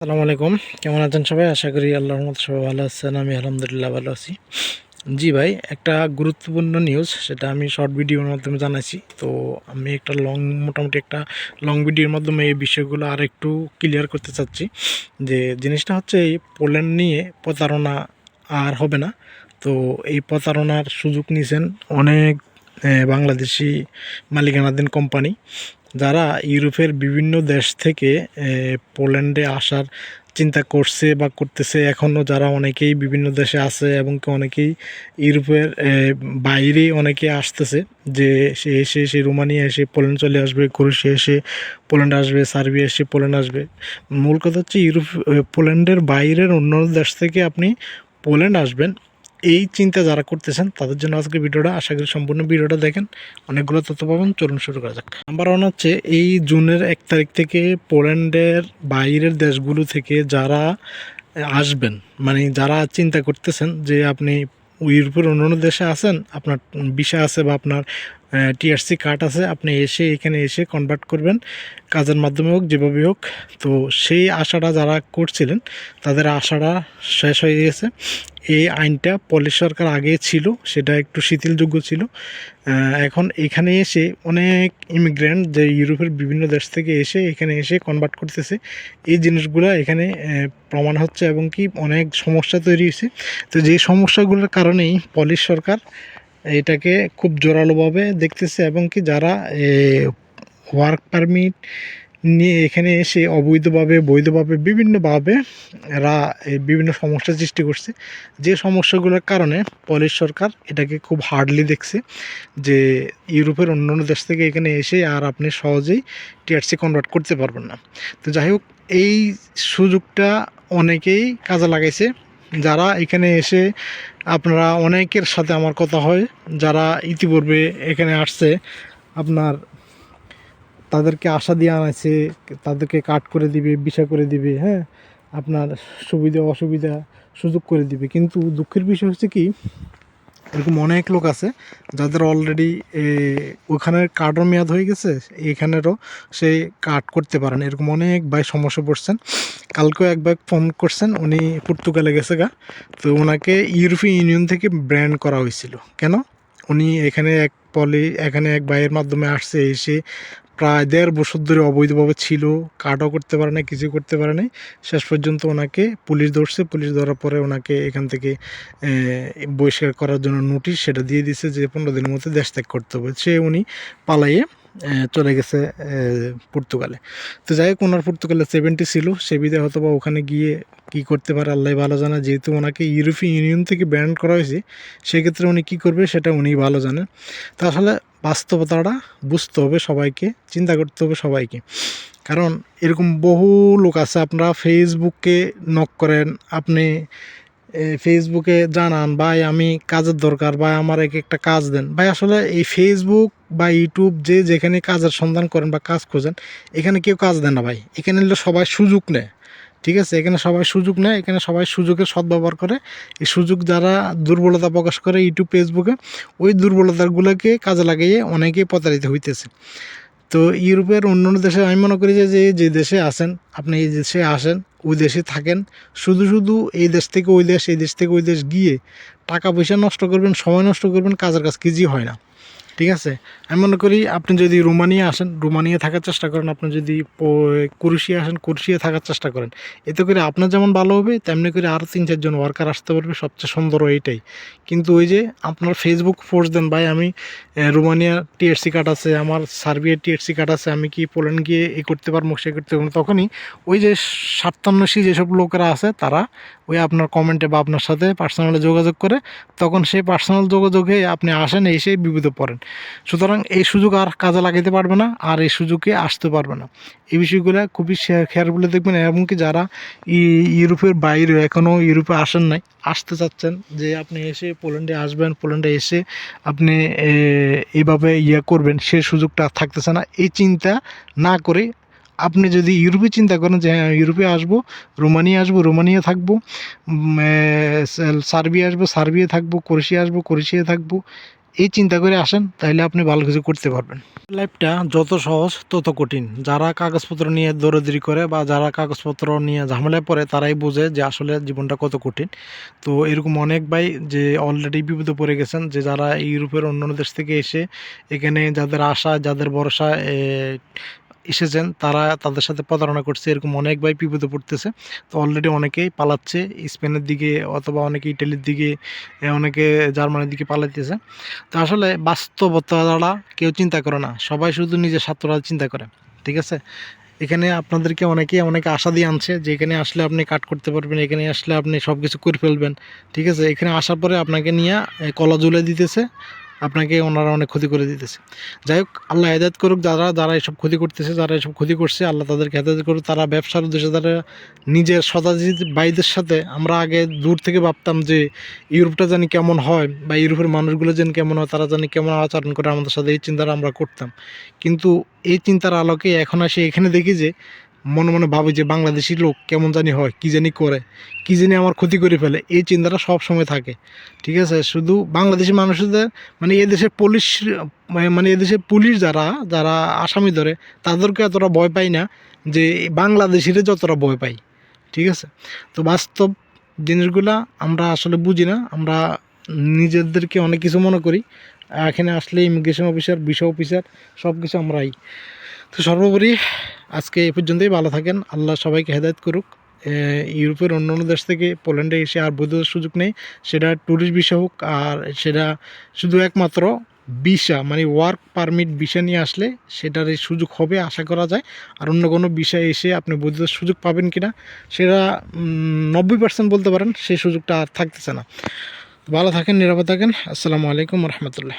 আসসালামু আলাইকুম। কেমন আছেন সবাই? আশা করি আল্লাহর মতো সবাই ভালো আছেন। আমি আলহামদুলিল্লাহ ভালো আছি। জি ভাই, একটা গুরুত্বপূর্ণ নিউজ সেটা আমি শর্ট ভিডিওর মাধ্যমে জানাইছি। তো আমি একটা লং মোটামুটি একটা লং ভিডিওর মাধ্যমে এই বিষয়গুলো আর একটু ক্লিয়ার করতে চাচ্ছি। যে জিনিসটা হচ্ছে এই পোল্যান্ড নিয়ে প্রতারণা আর হবে না। তো এই প্রতারণার সুযোগ নিয়েছেন অনেক বাংলাদেশি মালিকানাধীন কোম্পানি যারা ইউরোপের বিভিন্ন দেশ থেকে পোল্যান্ডে আসার চিন্তা করছে বা করতেছে এখনও যারা অনেকেই বিভিন্ন দেশে আছে এবং অনেকেই ইউরোপের বাইরে অনেকে আসতেছে যে সে এসে, সে রোমানিয়া এসে পোল্যান্ড চলে আসবে, ক্রোয়েশিয়া এসে পোল্যান্ড আসবে, সার্বিয়া এসে পোল্যান্ড আসবে। মূল কথা হচ্ছে ইউরোপ পোল্যান্ডের বাইরের অন্য দেশ থেকে আপনি পোল্যান্ড আসবেন। এই চিন্তা যারা করতেছেন, তাদের জন্য আজকে ভিডিওটা, আশা করি সম্পূর্ণ ভিডিওটা দেখেন। অনেকগুলো তথ্য পাবেন, চলুন শুরু করা যাক। নাম্বার ওয়ান হচ্ছে, এই জুনের এক তারিখ থেকে পোল্যান্ডের বাইরের দেশগুলো থেকে যারা আসবেন মানে যারা চিন্তা করতেছেন যে আপনি ইউরোপের অন্য অন্য দেশে আছেন, আপনার ভিসা আছে বা আপনার টিআরসি কার্ড আছে, আপনি এসে এখানে এসে কনভার্ট করবেন। কাজের মাধ্যমে হোক যেভাবে হোক। তো সেই আশাটা যারা করছিলেন, তাদের আশাটা শেষ হয়ে গেছে। এই আইনটা পলিশ সরকার আগে ছিল, সেটা একটু শিথিলযোগ্য ছিল। এখন এখানে এসে অনেক ইমিগ্রেন্ট যে ইউরোপের বিভিন্ন দেশ থেকে এসে এখানে এসে কনভার্ট করতেছে। এই জিনিসগুলো এখানে প্রমাণ হচ্ছে এবং কি অনেক সমস্যা তৈরি হয়েছে। তো যেই সমস্যাগুলোর কারণেই পলিশ সরকার এটাকে খুব জোরালোভাবে দেখতেছে এবং কি যারা ওয়ার্ক পারমিট নিয়ে এখানে এসে অবৈধভাবে, বৈধভাবে, বিভিন্নভাবে এরা বিভিন্ন সমস্যা সৃষ্টি করছে। যে সমস্যাগুলোর কারণে পলিশ সরকার এটাকে খুব হার্ডলি দেখছে যে ইউরোপের অন্য অন্য দেশ থেকে এখানে এসে আর আপনি সহজেই টিআরসি কনভার্ট করতে পারবেন না। তো যাই হোক, এই সুযোগটা অনেকেই কাজে লাগাইছে। যারা এখানে এসে আপনারা অনেকের সাথে আমার কথা হয়, যারা ইতিপূর্বে এখানে আসছে, আপনার তাদেরকে আশা দিয়ে আনাইছে, তাদেরকে কাট করে দিবে বিষা করে দিবে হ্যাঁ? আপনার সুবিধা, অসুবিধা সুযোগ করে দিবে। কিন্তু দুঃখের বিষয় হচ্ছে কি, এরকম অনেক লোক আছে যাদের অলরেডি ওখানের কার্ডও মেয়াদ হয়ে গেছে, এখানেরও সে কার্ড করতে পারেন এরকম অনেক ভাই সমস্যা পড়ছেন। কালকেও এক ভাই ফোন করছেন, উনি পর্তুগালে গেছে গা। তো ওনাকে ইউরোপিয়ান ইউনিয়ন থেকে ব্র্যান্ড করা হয়েছিল। কেন? উনি এখানে এক পলি, এখানে এক ভাইয়ের মাধ্যমে আসছে, এসে প্রায় দেড় বছর ধরে অবৈধভাবে ছিল, কাটাও করতে পারে না কিছু করতে পারে না শেষ পর্যন্ত ওনাকে পুলিশ ধরছে, পুলিশ ধরার পরে ওনাকে এখান থেকে বহিষ্কার করার জন্য নোটিশ সেটা দিয়ে দিছে যে পনেরো দিনের মধ্যে দেশ ত্যাগ করতে হবে। সে উনি পালাইয়ে চলে গেছে পর্তুগালে। তো যাই হোক, ওনার পর্তুগালে সেভেন্টি ছিল। সে বিধে হয়তো বা ওখানে গিয়ে কী করতে পারে আল্লাহ ভালো জানে। যেহেতু ওনাকে ইউরোপিয়ান ইউনিয়ন থেকে ব্যান করা হয়েছে, সেক্ষেত্রে উনি কী করবে সেটা উনি ভালো জানেন তো আসলে বাস্তবতাটা বুঝতে হবে সবাইকে, চিন্তা করতে হবে সবাইকে। কারণ এরকম বহু লোক আছে, আপনারা ফেসবুকে নক করেন, আপনি ফেসবুকে জানান, ভাই, আমি কাজের দরকার, ভাই, আমার এক একটা কাজ দেন। ভাই, আসলে এই ফেসবুক বা ইউটিউব যে যেখানে কাজের সন্ধান করেন বা কাজ খোঁজেন, এখানে কেউ কাজ দেন না ভাই। এখানে সবাই সুযোগ নেয়, ঠিক আছে? এখানে সবাই সুযোগ নেয়, এখানে সবাই সুযোগের সদ্ব্যবহার করে। এই সুযোগ যারা দুর্বলতা প্রকাশ করে ইউটিউব, ফেসবুকে, ওই দুর্বলতাগুলোকে কাজে লাগিয়ে অনেকেই প্রতারিত হইতেছে। তো ইউরোপের অন্য অন্য দেশে আমি মনে করি যে যে দেশে আসেন আপনি এই দেশে আসেন, ওই দেশে থাকেন, শুধু শুধু এই দেশ থেকে ওই দেশ, এই দেশ থেকে ওই দেশ গিয়ে টাকা পয়সা নষ্ট করবেন, সময় নষ্ট করবেন, কাজের কাজ কিছুই হয় না। ঠিক আছে? আমি মনে করি আপনি যদি রোমানিয়া আসেন, রোমানিয়া থাকার চেষ্টা করেন, আপনি যদি কুরুশিয়া আসেন কুরুশিয়া থাকার চেষ্টা করেন। এতে করে আপনার যেমন ভালো হবে, তেমনি করে আরও তিন, চারজন ওয়ার্কার আসতে পারবে, সবচেয়ে সুন্দর এইটাই কিন্তু ওই যে আপনার ফেসবুক পোস্ট দেন, ভাই, আমি রোমানিয়া টিএসসি কার্ড আছে, আমার সার্বিয়ার টিএসসি কার্ড আছে, আমি কি পোল্যান্ড গিয়ে এ করতে পারব, সে করতে পারব? তখনই ওই যে স্বার্থান্বেষী যেসব লোকেরা আছে, তারা ওই আপনার কমেন্টে বা আপনার সাথে পার্সোনালি যোগাযোগ করে, তখন সেই পার্সোনাল যোগাযোগে আপনি আসেন, এসে বিপদে পড়েন। সুতরাং এই সুযোগ আর কাজে লাগাতে পারবে না, আর এই সুযোগে আসতে পারবে না। এই বিষয়গুলো খুবই খেয়াল বলে দেখবেন, এমনকি যারা ইউরোপের বাইরে এখনও ইউরোপে আসেন নাই, আসতে চাচ্ছেন যে আপনি এসে পোল্যান্ডে আসবেন, পোল্যান্ডে এসে আপনি এইভাবে ইয়ে করবেন, সে সুযোগটা থাকতেছে না। এই চিন্তা না করে আপনি যদি ইউরোপে চিন্তা করেন যে হ্যাঁ ইউরোপে আসব, রোমানিয়া আসব, রোমানিয়া থাকব সার্বিয়া আসব, সার্বিয়া থাকব, ক্রোয়েশিয়া আসব, ক্রোয়েশিয়া থাকব এই চিন্তা করে আসেন, তাহলে আপনি ভালো কিছু করতে পারবেন। লাইফটা যত সহজ, তত কঠিন। যারা কাগজপত্র নিয়ে দৌড়দৌড়ি করে বা যারা কাগজপত্র নিয়ে ঝামেলায় পড়ে, তারাই বোঝে যে আসলে জীবনটা কত কঠিন। তো এরকম অনেক ভাই যে অলরেডি বিপদে পড়ে গেছেন, যে যারা ইউরোপের অন্য দেশ থেকে এসে এখানে যাদের আশা, যাদের ভরসা এসেছেন, তারা তাদের সাথে প্রতারণা করছে, এরকম অনেক ভাই বিপদে পড়তেছে। তো অলরেডি অনেকেই পালাচ্ছে, স্পেনের দিকে অথবা অনেকে ইটালির দিকে অনেকে জার্মানির দিকে পালাইতেছে। তো আসলে বাস্তবতা দ্বারা কেউ চিন্তা করে না, সবাই শুধু নিজের স্বার্থটা চিন্তা করে, ঠিক আছে? এখানে আপনাদেরকে অনেকেই অনেকে আশা দিয়ে আনছে যে এখানে আসলে আপনি কাট করতে পারবেন, এখানে আসলে আপনি সব কিছু করে ফেলবেন, ঠিক আছে? এখানে আসার পরে আপনাকে নিয়ে কলা ঝুলে দিতেছে। আপনাকে ওনারা অনেক ক্ষতি করে দিতেছে। যাই হোক, আল্লাহ হেদায়ত করুক, যারা যারা এসব ক্ষতি করতেছে, যারা এসব ক্ষতি করছে, আল্লাহ তাদেরকে হেদায়ত করুক। তারা ব্যবসার উদ্দেশ্যে তারা নিজের সদাজিৎ ভাইদের সাথে আমরা আগে দূর থেকে ভাবতাম যে ইউরোপটা জানি কেমন হয় বা ইউরোপের মানুষগুলো যেন কেমন হয়, তারা জানি কেমন আচরণ করে আমাদের সাথে এই চিন্তাটা আমরা করতাম। কিন্তু এই চিন্তার আলোকে এখন আসে এখানে দেখি যে মনে মনে ভাবি যে বাংলাদেশি লোক কেমন জানি হয়, কী জানি করে, কী জানি আমার ক্ষতি করে ফেলে। এই চিন্তাটা সব সময় থাকে, ঠিক আছে? শুধু বাংলাদেশি মানুষদের মানে এদেশের পুলিশ মানে এদেশের পুলিশ যারা যারা আসামি ধরে, তাদেরকে এতটা ভয় পাই না যে বাংলাদেশিরে যতটা ভয় পাই ঠিক আছে? তো বাস্তব জিনিসগুলা আমরা আসলে বুঝি না। আমরা নিজেদেরকে অনেক কিছু মনে করি। এখানে আসলে ইমিগ্রেশন অফিসার ভিসা অফিসার সব কিছু আমরাই। তো সর্বোপরি আজকে এ পর্যন্তই, ভালো থাকেন, আল্লাহ সবাইকে হেদায়ত করুক। ইউরোপের অন্য অন্য দেশ থেকে পোল্যান্ডে এসে আর বৈধ সুযোগ নেই, সেটা ট্যুরিস্ট ভিসা হোক, আর সেটা শুধু একমাত্র ভিসা মানে ওয়ার্ক পারমিট ভিসা নিয়ে আসলে সেটার এই সুযোগ হবে, আশা করা যায়। আর অন্য কোনো বিষয় এসে আপনি বৈধ সুযোগ পাবেন কিনা, সেটা নব্বই পার্সেন্ট বলতে পারেন, সেই সুযোগটা আর থাকতেছে না। ভালো থাকেন নিরাপদ থাকেন। আসসালামু আলাইকুম রহমতুল্লাহ।